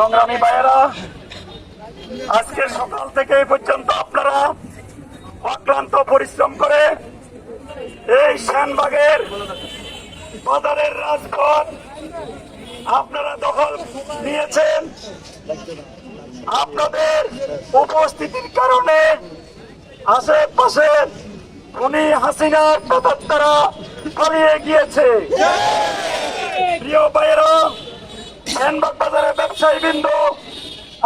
সংগ্রামী ভাইয়েরা, আজকে সকাল থেকে এই পর্যন্ত আপনারা অক্লান্ত পরিশ্রম করে এই শানবাগের বাজারের রাজপথ আপনারা দখল নিয়েছেন। আপনাদের উপস্থিতির কারণে আশেপাশে খুনি হাসিনার প্রদত্তরা পালিয়ে গিয়েছে। প্রিয় ভাইয়েরা ব্যবসায়ী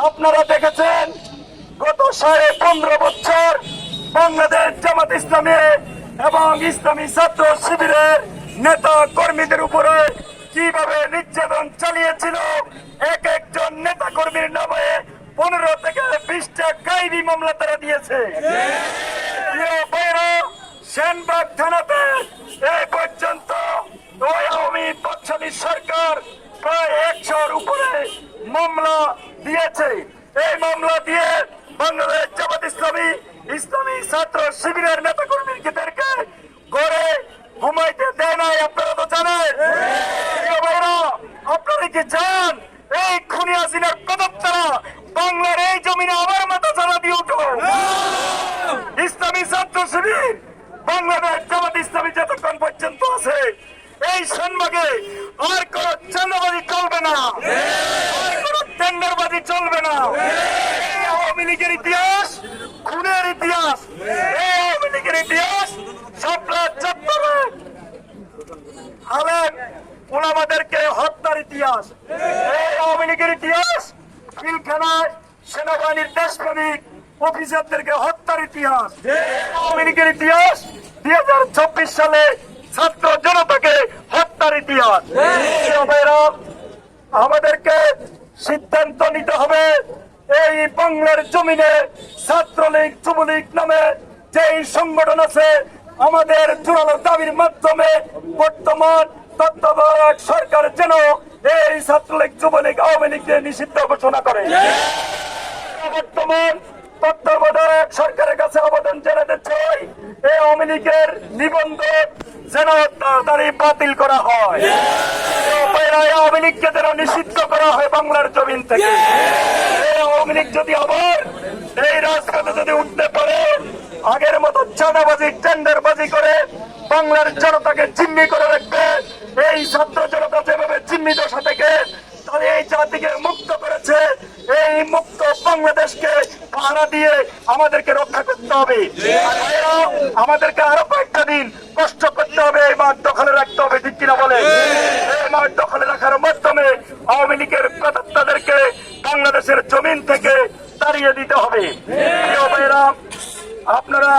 আপনারা দেখেছেন গত সাড়ে পনেরো বছর বাংলাদেশ জামাত ইসলামী এবং ইসলামী ছাত্র শিবিরের নেতা কর্মীদের উপরে কীভাবে নির্যাতন চালিয়েছিল, এক একজন নেতা কর্মীর নামে পনেরো থেকে বিশটা গাইবি মামলা তারা দিয়েছে। সেনবাগ থানাতে এই পর্যন্ত আওয়ামী পক্ষালী সরকার প্রায় একশোর উপরে মামলা দিয়েছে। এই মামলা দিয়ে বাংলাদেশ জামাত ইসলামী ইসলামী ছাত্র শিবিরের নেতা কর্মীদেরকে গড়ে ঘুমাইতে দেয় নাই, আপনারা তো জানেন। আপনারা কি চান এই খুনি হাসিনার কদপ্তারা বাংলার এই জমিনে আবার মাথা চালা দিয়ে উঠো ইসলামী ছাত্র শিবির, বাংলাদেশ জামাত ইসলামী যতক্ষণ পর্যন্ত আছে, এই সন্মাগে আর কোন চাঁদাবাজি চলবে না। টেন্ডারবাজি চলবে না। এই আওয়ামী লীগের ইতিহাস, খুনের ইতিহাস, এই আওয়ামী লীগের হত্যার ইতিহাস ইতিহাস দুই হাজার চব্বিশ সালে ছাত্র জনতাকে হত্যার ইতিহাস। আমাদেরকে সিদ্ধান্ত নিতে হবে। এই বাংলার জমিনে ছাত্রলীগ, যুবলীগ নামে যেই সংগঠন আছে, আমাদের জোরালো দাবির মাধ্যমে বর্তমান তত্ত্বাবধায়ক সরকার যেন এই ছাত্রলীগ, যুবলীগ আওয়ামী লীগকে নিষিদ্ধ ঘোষণা করে। বর্তমান তত্ত্বাবধায়ক সরকারের কাছে আবেদন জানাতে চাই, এই আওয়ামী লীগের নিবন্ধন যেন তাড়াতাড়ি বাতিল করা হয়। নিষিদ্ধ করা হয় বাংলার জমিন থেকে। এই যদি আবার এই রাজপথে যদি উঠতে পারে, আগের মতো চাঁদাবাজি, টেন্ডারবাজি করে বাংলার জনতাকে জিম্মি করে রাখবে, এই ছাত্র জনতা যেভাবে দশা থেকে এই জাতিকে মুক্ত করেছে, এই মুক্ত বাংলাদেশকে পাহারা দিয়ে আমাদেরকে রক্ষা করতে হবে। আমাদেরকে আরও কয়েকটা দিন কষ্ট করতে হবে, এই মাঠ দখলে রাখতে হবে, ঠিক কিনা বলে এই মাঠ দখলে লীগের প্রদত্তাদেরকে বাংলাদেশের জমিন থেকে তাড়িয়ে দিতে হবে। আপনারা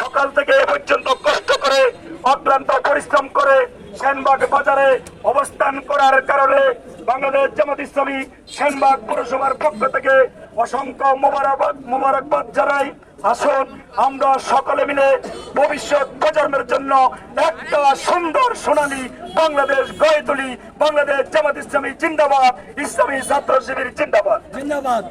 সকাল থেকে এ পর্যন্ত কষ্ট করে, অক্লান্ত পরিশ্রম করে সেনবাগ বাজারে অবস্থান করার কারণে বাংলাদেশ জামাত ইসলামী সেনবাগ পৌরসভার পক্ষ থেকে অসংখ্য মোবারকবাদ মোবারকবাদ জানাই। আসুন, আমরা সকলে মিলে ভবিষ্যৎ প্রজন্মের জন্য একটা সুন্দর সোনালী বাংলাদেশ গড়ে তুলি। বাংলাদেশ জামাত ইসলামী জিন্দাবাদ। ইসলামী ছাত্র শিবির জিন্দাবাদ। জিন্দাবাদ।